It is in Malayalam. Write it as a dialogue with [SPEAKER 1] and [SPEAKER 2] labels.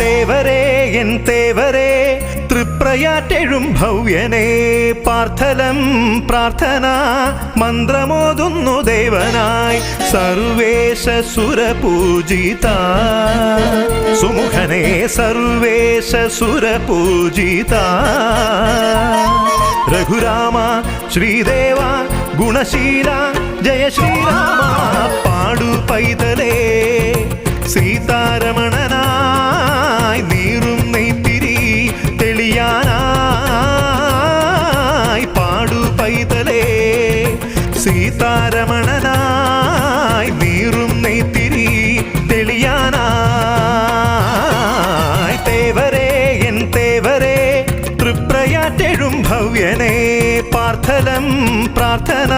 [SPEAKER 1] തേവരേ എൻ തേവരേ തൃപ്രയാറ്റെഴും ഭവ്യനെ. പാർത്ഥലം പ്രാർത്ഥന മന്ത്രമോതുന്നു ദേവനായി. സർവേശ സുരപൂജിത സുമുഖനെ സർവേശ സുരപൂജിത രഘുരാമ ശ്രീദേവ ഗുണശീല ജയ ശ്രീരാമ പാടു പൈതലേ സീതാരമണനായി നീറും നെയ്ത്തിരി തെളിയാനായി. തേവരേ എൻ തേവരേ തൃപ്രയാറ്റെഴും ഭവ്യനേ പാർത്ഥലം പ്രാർത്ഥന